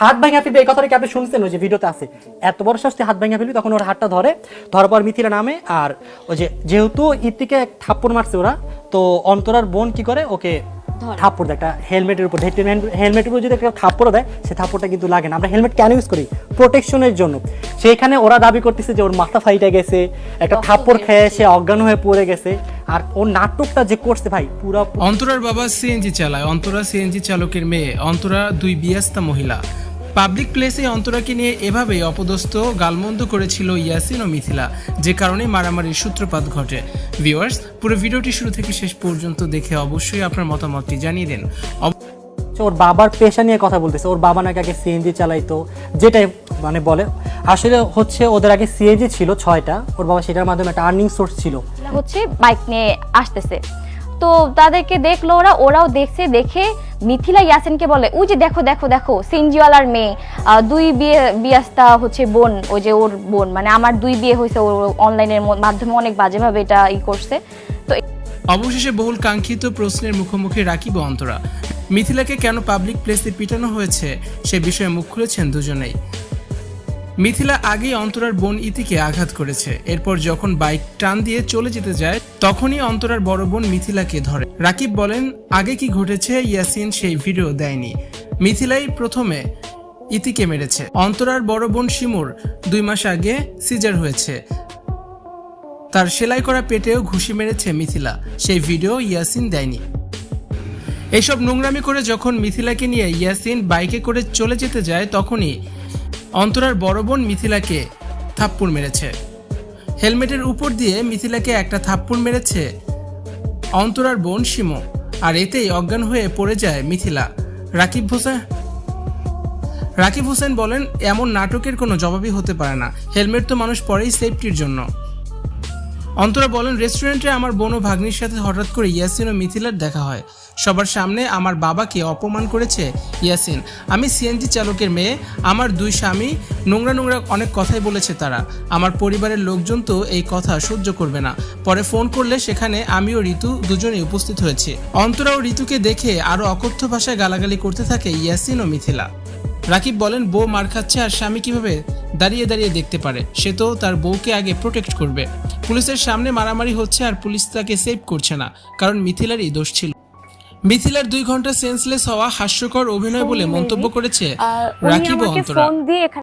হাত ভাঙা ফেলবে এই কথাটা কি আপনি শুনছেন? ওই যে ভিডিওতে আছে। এত বড় শাস্তি হাত ভাঙা ফেলবি তখন ওর হাতটা ধরে। ধরার পর মিথিলা নামে আর ওই যে যেহেতু ইতিকে এক থাপ্পড় মারছে ওরা তো অন্তরার বোন কি করে? ওকে থাপ্পড় দেয় একটা হেলমেটের উপর। হেলমেটের উপর যদি একটা থাপ্পড় দেয় সে থাপ্পড়টা কিন্তু লাগে না। আমরা হেলমেট কেন ইউজ করি? প্রোটেকশনের জন্য। সেইখানে ওরা দাবি করতেছে যে ওর মাথা ফাইটে গেছে একটা থাপ্পড় খেয়ে সে অজ্ঞান হয়ে পড়ে গেছে। আর ওর নাটকটা যে করছে ভাই পুরো অন্তরার বাবা সিএনজি চালায় অন্তরা সিএনজি চালকের মেয়ে অন্তরা দুই বিয়াস্তা মহিলা। পাবলিক প্লেসে অন্তরাকে নিয়ে এভাবেই অপদস্থ গালমন্দ করেছিল ইয়াসিন ও মিথিলা যে কারণে মারামারির সূত্রপাত ঘটে। ভিউয়ার্স পুরো ভিডিওটি শুরু থেকে শেষ পর্যন্ত দেখে অবশ্যই আপনার মতামতটি জানিয়ে দেন। ওর বাবার পেশা নিয়ে কথা বলতেছে ওর বাবা নাকি আগে সিএনজি চালাইতো যেটাই মানে বলে। আসলে হচ্ছে ওদের আগে সিএনজি ছিল ছয়টা ওর বাবা সেটার মাধ্যমে একটা আর্নিং সোর্স ছিল। হচ্ছে বাইক নিয়ে আসতেছে। তো তাদেরকে দেখল ওরা, ওরাও দেখছে, দেখে মিথিলা ইয়াসিনকে বলে, ওই যে দেখো দেখো দেখো, সিনজিওয়ালার মেয়ে দুই বিয়ে, বিয়াস্তা হচ্ছে বোন, ওই যে ওর বোন মানে আমার দুই বিয়ে হয়েছে ওর অনলাইনের মাধ্যমে অনেক বাজেভাবে এটা ই করছে। তো অবশেষে বহুল কাঙ্ক্ষিত প্রশ্নের মুখোমুখি রাখিব অন্তরা। মিথিলাকে কেন পাবলিক প্লেসে পিটানো হয়েছে, সে বিষয়ে মুখ খুলেছেন দুজনেই। মিথিলা আগেই অন্তরার বোন ইতিকে আঘাত করেছে। এরপর যখন বাইক টান দিয়ে চলে যেতে যায়, তখনই অন্তরার বড় বোন মিথিলাকে ধরে। রাকিব বলেন, আগে কি ঘটেছে ইয়াসিন সেই ভিডিও দেয়নি। মিথিলাই প্রথমে ইতিকে মেরেছে। অন্তরার বড় বোন শিমুর দুই মাস আগে সিজার হয়েছে। তার সেলাই করা পেটেও ঘুষি মেরেছে মিথিলা। সেই ভিডিও ইয়াসিন দেয়নি। এইসব নোংরামি করে যখন মিথিলাকে নিয়ে ইয়াসিন বাইকে করে চলে যেতে যায়, তখনই অন্তরার বড় বোন মিথিলাকে থাপ্পড় মেরেছে। হেলমেটের উপর দিয়ে মিথিলাকে একটা থাপ্পড় মেরেছে অন্তরার বোন সিমো আর এতেই অজ্ঞান হয়ে পড়ে যায় মিথিলা। রাকিব হোসেন রাকিব হোসেন বলেন, এমন নাটকের কোনো জবাবই হতে পারে না। হেলমেট তো মানুষ পরেই সেফটির জন্য। অন্তরা বলেন, রেস্টুরেন্টে আমার বোন ও ভাগ্নির সাথে হঠাৎ করে ইয়াসিন ও মিথিলার দেখা হয়। সবার সামনে আমার বাবাকে অপমান করেছে ইয়াসিন। আমি সিএনজি চালকের মেয়ে, আমার দুই স্বামী, নোংরা নোংরা অনেক কথাই বলেছে তারা। আমার পরিবারের লোকজন তো এই কথা সহ্য করবে না। পরে ফোন করলে সেখানে আমি ও ঋতু দুজনেই উপস্থিত হয়েছি। অন্তরা ও ঋতুকে দেখে আরও অকথ্য ভাষায় গালাগালি করতে থাকে ইয়াসিন ও মিথিলা। রাকিব বলেন, বউ মার খাচ্ছে আর স্বামী কীভাবে দাঁড়িয়ে দাঁড়িয়ে দেখতে পারে। সে তো তার বউকে আগে প্রোটেক্ট করবে। পুলিশের সামনে মারামারি হচ্ছে আর পুলিশ তাকে সেভ করছে না কারণ মিথিলারই দোষ ছিল। মিথিলার দুই ঘণ্টা সেন্সলেস হওয়া হাস্যকর অভিনয় বলে মন্তব্য করেছে রাকিব অন্তরা।